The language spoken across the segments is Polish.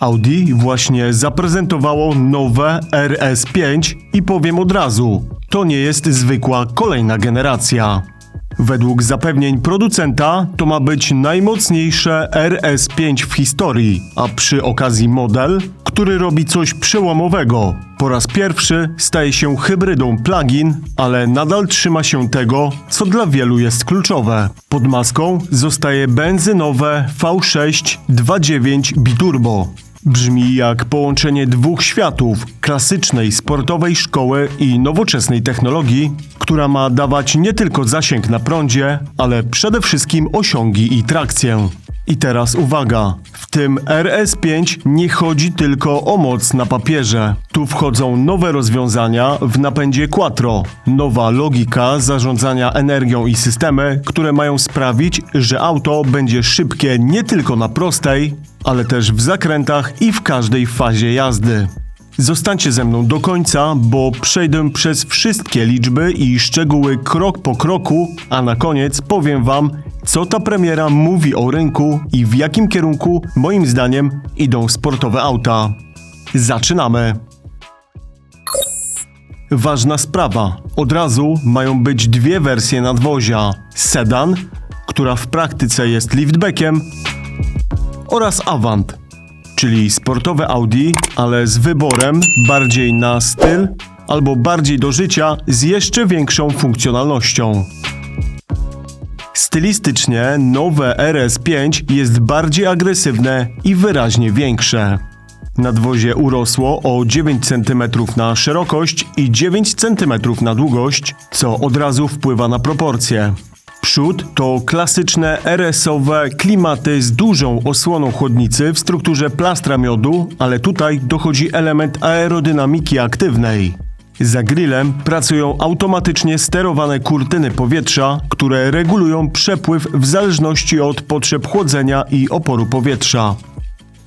Audi właśnie zaprezentowało nowe RS5 i powiem od razu, to nie jest zwykła kolejna generacja. Według zapewnień producenta to ma być najmocniejsze RS5 w historii, a przy okazji model, który robi coś przełomowego. Po raz pierwszy staje się hybrydą plug-in, ale nadal trzyma się tego, co dla wielu jest kluczowe. Pod maską zostaje benzynowe V6 2.9 biturbo. Brzmi jak połączenie dwóch światów klasycznej sportowej szkoły i nowoczesnej technologii, która ma dawać nie tylko zasięg na prądzie, ale przede wszystkim osiągi i trakcję. I teraz uwaga, w tym RS5 nie chodzi tylko o moc na papierze. Tu wchodzą nowe rozwiązania w napędzie Quattro, nowa logika zarządzania energią i systemy, które mają sprawić, że auto będzie szybkie nie tylko na prostej, ale też w zakrętach i w każdej fazie jazdy. Zostańcie ze mną do końca, bo przejdę przez wszystkie liczby i szczegóły krok po kroku, a na koniec powiem Wam, co ta premiera mówi o rynku i w jakim kierunku, moim zdaniem, idą sportowe auta. Zaczynamy! Ważna sprawa. Od razu mają być dwie wersje nadwozia. Sedan, która w praktyce jest liftbackiem, oraz Avant, czyli sportowe Audi, ale z wyborem bardziej na styl albo bardziej do życia z jeszcze większą funkcjonalnością. Stylistycznie nowe RS5 jest bardziej agresywne i wyraźnie większe. Nadwozie urosło o 9 cm na szerokość i 9 cm na długość, co od razu wpływa na proporcje. Przód to klasyczne RS-owe klimaty z dużą osłoną chłodnicy w strukturze plastra miodu, ale tutaj dochodzi element aerodynamiki aktywnej. Za grillem pracują automatycznie sterowane kurtyny powietrza, które regulują przepływ w zależności od potrzeb chłodzenia i oporu powietrza.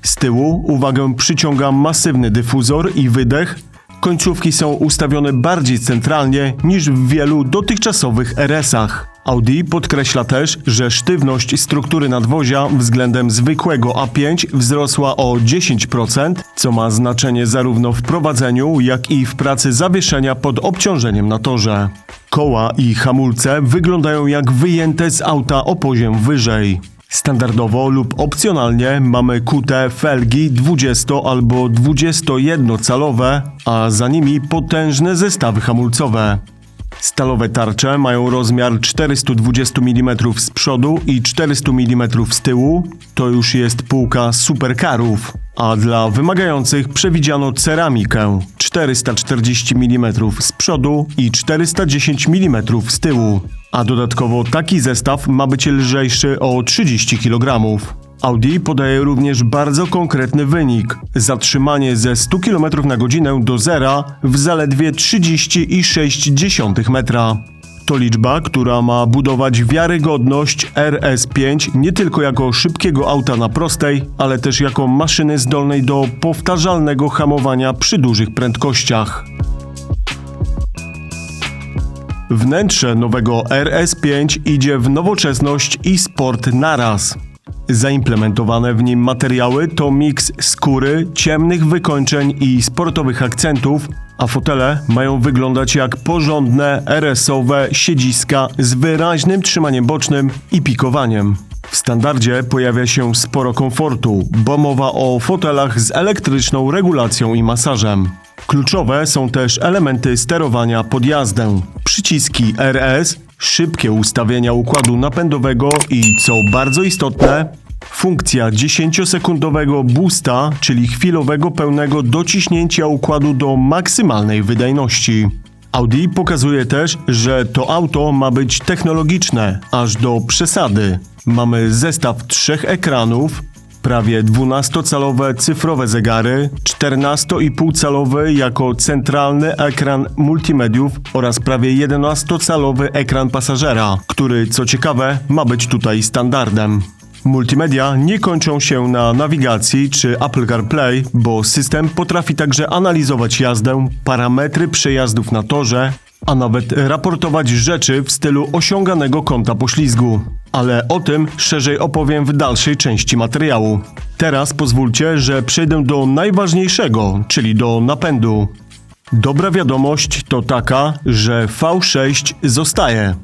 Z tyłu uwagę przyciąga masywny dyfuzor i wydech. Końcówki są ustawione bardziej centralnie niż w wielu dotychczasowych RS-ach. Audi podkreśla też, że sztywność struktury nadwozia względem zwykłego A5 wzrosła o 10%, co ma znaczenie zarówno w prowadzeniu, jak i w pracy zawieszenia pod obciążeniem na torze. Koła i hamulce wyglądają jak wyjęte z auta o poziom wyżej. Standardowo lub opcjonalnie mamy kute felgi 20 albo 21-calowe, a za nimi potężne zestawy hamulcowe. Stalowe tarcze mają rozmiar 420 mm z przodu i 400 mm z tyłu. To już jest półka superkarów. A dla wymagających przewidziano ceramikę 440 mm z przodu i 410 mm z tyłu. A dodatkowo taki zestaw ma być lżejszy o 30 kg. Audi podaje również bardzo konkretny wynik. Zatrzymanie ze 100 km na godzinę do zera w zaledwie 30,6 metra. To liczba, która ma budować wiarygodność RS5 nie tylko jako szybkiego auta na prostej, ale też jako maszyny zdolnej do powtarzalnego hamowania przy dużych prędkościach. Wnętrze nowego RS5 idzie w nowoczesność i sport naraz. Zaimplementowane w nim materiały to miks skóry, ciemnych wykończeń i sportowych akcentów, a fotele mają wyglądać jak porządne RS-owe siedziska z wyraźnym trzymaniem bocznym i pikowaniem. W standardzie pojawia się sporo komfortu, bo mowa o fotelach z elektryczną regulacją i masażem. Kluczowe są też elementy sterowania podjazdem. Przyciski RS, szybkie ustawienia układu napędowego i co bardzo istotne, funkcja 10-sekundowego boosta, czyli chwilowego pełnego dociśnięcia układu do maksymalnej wydajności. Audi pokazuje też, że to auto ma być technologiczne, aż do przesady. Mamy zestaw trzech ekranów, prawie 12-calowe cyfrowe zegary, 14,5-calowy jako centralny ekran multimediów oraz prawie 11-calowy ekran pasażera, który co ciekawe ma być tutaj standardem. Multimedia nie kończą się na nawigacji czy Apple CarPlay, bo system potrafi także analizować jazdę, parametry przejazdów na torze, a nawet raportować rzeczy w stylu osiąganego kąta poślizgu. Ale o tym szerzej opowiem w dalszej części materiału. Teraz pozwólcie, że przejdę do najważniejszego, czyli do napędu. Dobra wiadomość to taka, że V6 zostaje.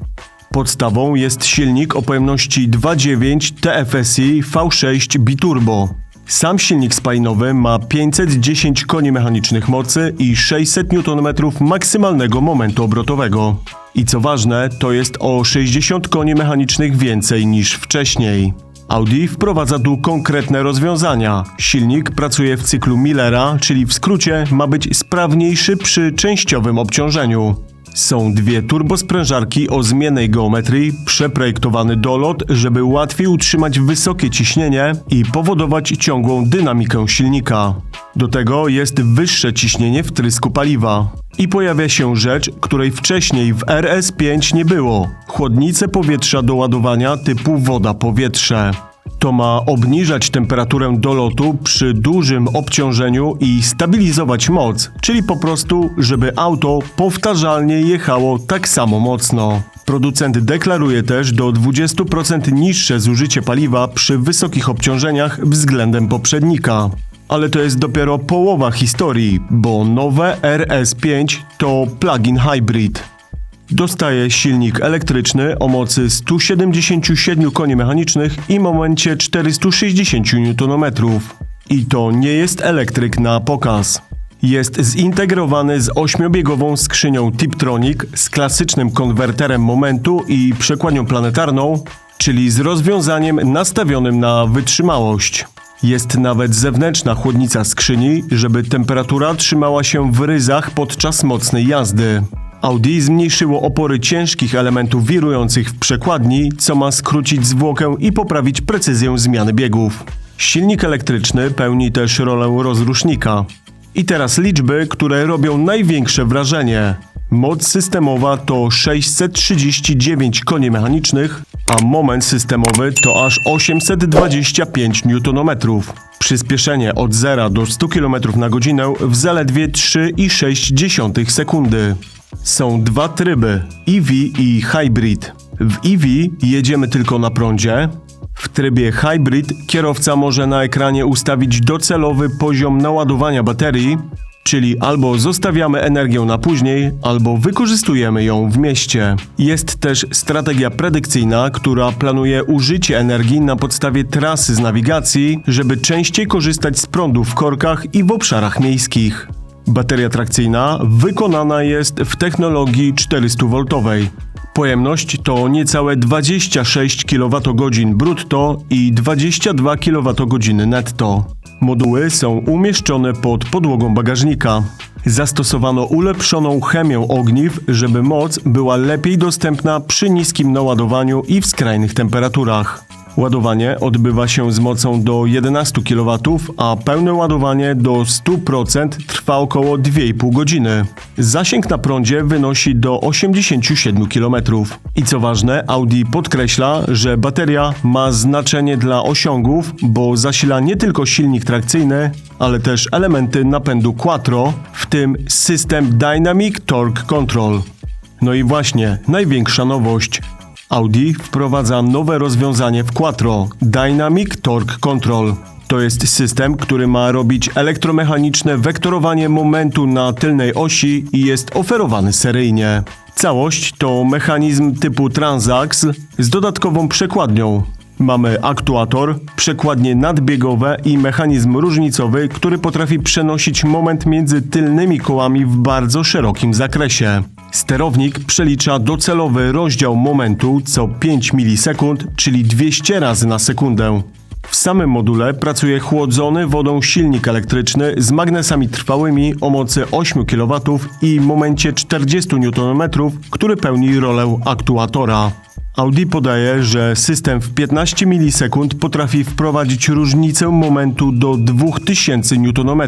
Podstawą jest silnik o pojemności 2.9 TFSI V6 Biturbo. Sam silnik spalinowy ma 510 koni mechanicznych mocy i 600 Nm maksymalnego momentu obrotowego. I co ważne, to jest o 60 koni mechanicznych więcej niż wcześniej. Audi wprowadza tu konkretne rozwiązania. Silnik pracuje w cyklu Millera, czyli w skrócie ma być sprawniejszy przy częściowym obciążeniu. Są dwie turbosprężarki o zmiennej geometrii, przeprojektowany dolot, żeby łatwiej utrzymać wysokie ciśnienie i powodować ciągłą dynamikę silnika. Do tego jest wyższe ciśnienie wtrysku paliwa. I pojawia się rzecz, której wcześniej w RS5 nie było. Chłodnice powietrza do ładowania typu woda-powietrze. To ma obniżać temperaturę dolotu przy dużym obciążeniu i stabilizować moc, czyli po prostu, żeby auto powtarzalnie jechało tak samo mocno. Producent deklaruje też do 20% niższe zużycie paliwa przy wysokich obciążeniach względem poprzednika. Ale to jest dopiero połowa historii, bo nowe RS5 to plug-in hybrid. Dostaje silnik elektryczny o mocy 177 koni mechanicznych i momencie 460 Nm. I to nie jest elektryk na pokaz. Jest zintegrowany z ośmiobiegową skrzynią Tiptronic z klasycznym konwerterem momentu i przekładnią planetarną, czyli z rozwiązaniem nastawionym na wytrzymałość. Jest nawet zewnętrzna chłodnica skrzyni, żeby temperatura trzymała się w ryzach podczas mocnej jazdy. Audi zmniejszyło opory ciężkich elementów wirujących w przekładni, co ma skrócić zwłokę i poprawić precyzję zmiany biegów. Silnik elektryczny pełni też rolę rozrusznika. I teraz liczby, które robią największe wrażenie. Moc systemowa to 639 koni mechanicznych, a moment systemowy to aż 825 Nm. Przyspieszenie od 0 do 100 km na godzinę w zaledwie 3,6 sekundy. Są dwa tryby EV i Hybrid. W EV jedziemy tylko na prądzie. W trybie Hybrid kierowca może na ekranie ustawić docelowy poziom naładowania baterii, czyli albo zostawiamy energię na później, albo wykorzystujemy ją w mieście. Jest też strategia predykcyjna, która planuje użycie energii na podstawie trasy z nawigacji, żeby częściej korzystać z prądu w korkach i w obszarach miejskich. Bateria trakcyjna wykonana jest w technologii 400V. Pojemność to niecałe 26 kWh brutto i 22 kWh netto. Moduły są umieszczone pod podłogą bagażnika. Zastosowano ulepszoną chemię ogniw, żeby moc była lepiej dostępna przy niskim naładowaniu i w skrajnych temperaturach. Ładowanie odbywa się z mocą do 11 kW, a pełne ładowanie do 100% trwa około 2,5 godziny. Zasięg na prądzie wynosi do 87 km. I co ważne, Audi podkreśla, że bateria ma znaczenie dla osiągów, bo zasila nie tylko silnik trakcyjny, ale też elementy napędu Quattro, w tym system Dynamic Torque Control. No i właśnie, największa nowość. Audi wprowadza nowe rozwiązanie w Quattro Dynamic Torque Control. To jest system, który ma robić elektromechaniczne wektorowanie momentu na tylnej osi i jest oferowany seryjnie. Całość to mechanizm typu Transax z dodatkową przekładnią. Mamy aktuator, przekładnie nadbiegowe i mechanizm różnicowy, który potrafi przenosić moment między tylnymi kołami w bardzo szerokim zakresie. Sterownik przelicza docelowy rozdział momentu co 5 milisekund, czyli 200 razy na sekundę. W samym module pracuje chłodzony wodą silnik elektryczny z magnesami trwałymi o mocy 8 kW i momencie 40 Nm, który pełni rolę aktuatora. Audi podaje, że system w 15 milisekund potrafi wprowadzić różnicę momentu do 2000 Nm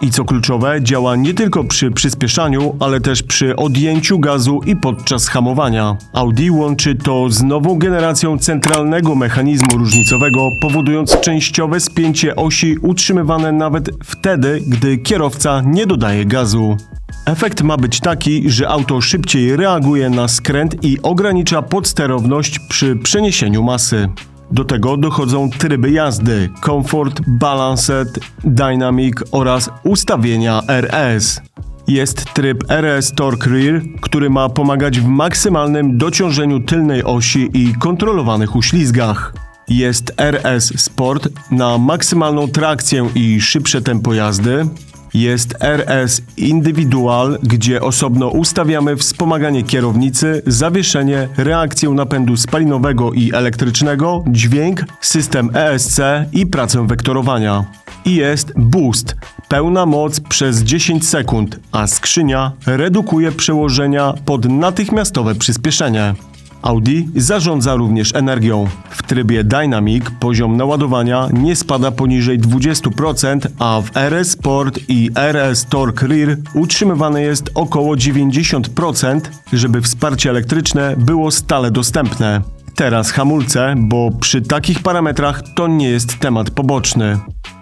i co kluczowe działa nie tylko przy przyspieszaniu, ale też przy odjęciu gazu i podczas hamowania. Audi łączy to z nową generacją centralnego mechanizmu różnicowego, powodując częściowe spięcie osi utrzymywane nawet wtedy, gdy kierowca nie dodaje gazu. Efekt ma być taki, że auto szybciej reaguje na skręt i ogranicza podsterowność przy przeniesieniu masy. Do tego dochodzą tryby jazdy Comfort, Balanced, Dynamic oraz ustawienia RS. Jest tryb RS Torque Rear, który ma pomagać w maksymalnym dociążeniu tylnej osi i kontrolowanych uślizgach. Jest RS Sport na maksymalną trakcję i szybsze tempo jazdy. Jest RS Individual, gdzie osobno ustawiamy wspomaganie kierownicy, zawieszenie, reakcję napędu spalinowego i elektrycznego, dźwięk, system ESC i pracę wektorowania. I jest Boost, pełna moc przez 10 sekund, a skrzynia redukuje przełożenia pod natychmiastowe przyspieszenie. Audi zarządza również energią. W trybie Dynamic poziom naładowania nie spada poniżej 20%, a w RS Sport i RS Torque Rear utrzymywane jest około 90%, żeby wsparcie elektryczne było stale dostępne. Teraz hamulce, bo przy takich parametrach to nie jest temat poboczny.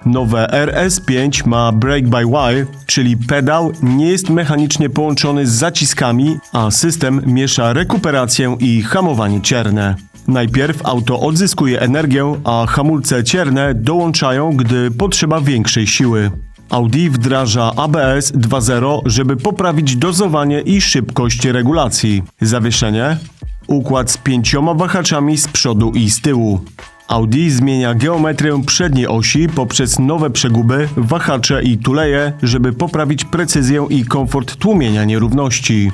Nowe RS5 ma brake by wire, czyli pedał nie jest mechanicznie połączony z zaciskami, a system miesza rekuperację i hamowanie cierne. Najpierw auto odzyskuje energię, a hamulce cierne dołączają, gdy potrzeba większej siły. Audi wdraża ABS 2.0, żeby poprawić dozowanie i szybkość regulacji. Zawieszenie Układ z pięcioma wahaczami z przodu i z tyłu. Audi zmienia geometrię przedniej osi poprzez nowe przeguby, wahacze i tuleje, żeby poprawić precyzję i komfort tłumienia nierówności.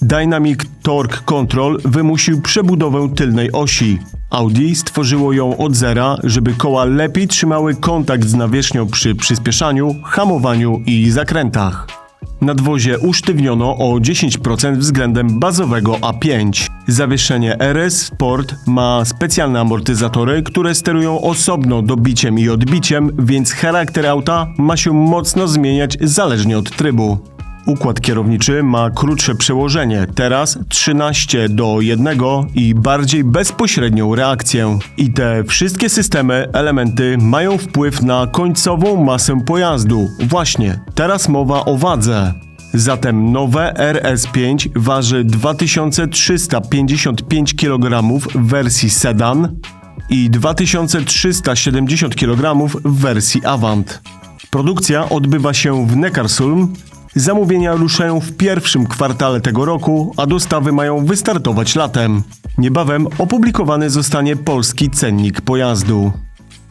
Dynamic Torque Control wymusił przebudowę tylnej osi. Audi stworzyło ją od zera, żeby koła lepiej trzymały kontakt z nawierzchnią przy przyspieszaniu, hamowaniu i zakrętach. Nadwozie usztywniono o 10% względem bazowego A5. Zawieszenie RS Sport ma specjalne amortyzatory, które sterują osobno dobiciem i odbiciem, więc charakter auta ma się mocno zmieniać zależnie od trybu. Układ kierowniczy ma krótsze przełożenie, teraz 13 do 1 i bardziej bezpośrednią reakcję. I te wszystkie systemy, elementy mają wpływ na końcową masę pojazdu. Właśnie, teraz mowa o wadze. Zatem nowe RS5 waży 2355 kg w wersji sedan i 2370 kg w wersji Avant. Produkcja odbywa się w Neckarsulm. Zamówienia ruszają w pierwszym kwartale tego roku, a dostawy mają wystartować latem. Niebawem opublikowany zostanie polski cennik pojazdu.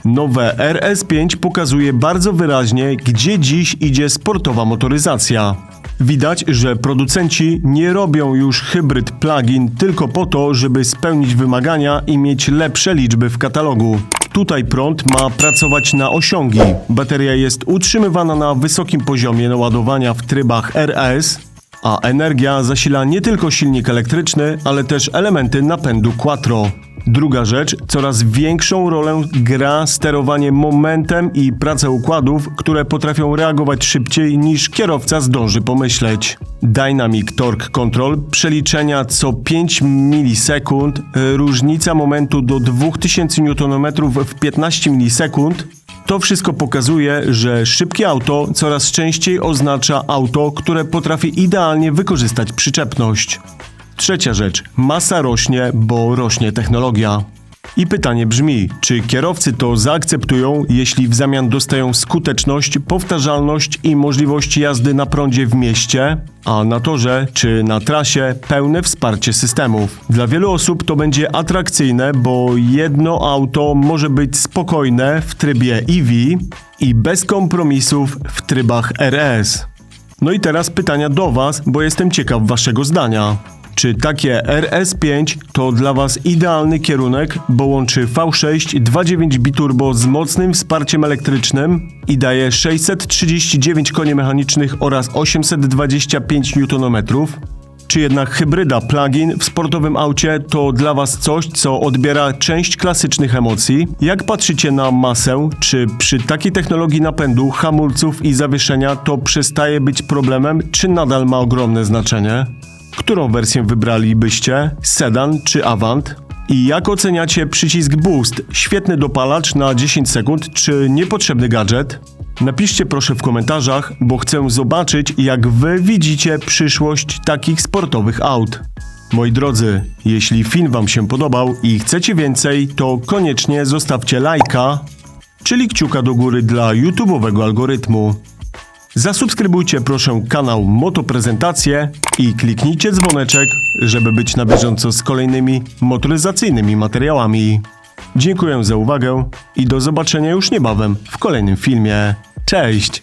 Nowe RS5 pokazuje bardzo wyraźnie, gdzie dziś idzie sportowa motoryzacja. Widać, że producenci nie robią już hybryd plug-in tylko po to, żeby spełnić wymagania i mieć lepsze liczby w katalogu. Tutaj prąd ma pracować na osiągi. Bateria jest utrzymywana na wysokim poziomie naładowania w trybach RS, a energia zasila nie tylko silnik elektryczny, ale też elementy napędu quattro. Druga rzecz, coraz większą rolę gra sterowanie momentem i praca układów, które potrafią reagować szybciej niż kierowca zdąży pomyśleć. Dynamic Torque Control, przeliczenia co 5 milisekund, różnica momentu do 2000 Nm w 15 milisekund, to wszystko pokazuje, że szybkie auto coraz częściej oznacza auto, które potrafi idealnie wykorzystać przyczepność. Trzecia rzecz. Masa rośnie, bo rośnie technologia. I pytanie brzmi, czy kierowcy to zaakceptują, jeśli w zamian dostają skuteczność, powtarzalność i możliwość jazdy na prądzie w mieście, a na torze czy na trasie pełne wsparcie systemów. Dla wielu osób to będzie atrakcyjne, bo jedno auto może być spokojne w trybie EV i bez kompromisów w trybach RS. No i teraz pytania do Was, bo jestem ciekaw Waszego zdania. Czy takie RS5 to dla Was idealny kierunek, bo łączy V6 2.9 biturbo z mocnym wsparciem elektrycznym i daje 639 koni mechanicznych oraz 825 Nm? Czy jednak hybryda plug-in w sportowym aucie to dla Was coś, co odbiera część klasycznych emocji? Jak patrzycie na masę? Czy przy takiej technologii napędu, hamulców i zawieszenia to przestaje być problemem, czy nadal ma ogromne znaczenie? Którą wersję wybralibyście? Sedan czy Avant? I jak oceniacie przycisk Boost? Świetny dopalacz na 10 sekund czy niepotrzebny gadżet? Napiszcie proszę w komentarzach, bo chcę zobaczyć, jak wy widzicie przyszłość takich sportowych aut. Moi drodzy, jeśli film wam się podobał i chcecie więcej, to koniecznie zostawcie lajka, czyli kciuka do góry dla YouTube'owego algorytmu. Zasubskrybujcie proszę kanał Motoprezentacje i kliknijcie dzwoneczek, żeby być na bieżąco z kolejnymi motoryzacyjnymi materiałami. Dziękuję za uwagę i do zobaczenia już niebawem w kolejnym filmie. Cześć!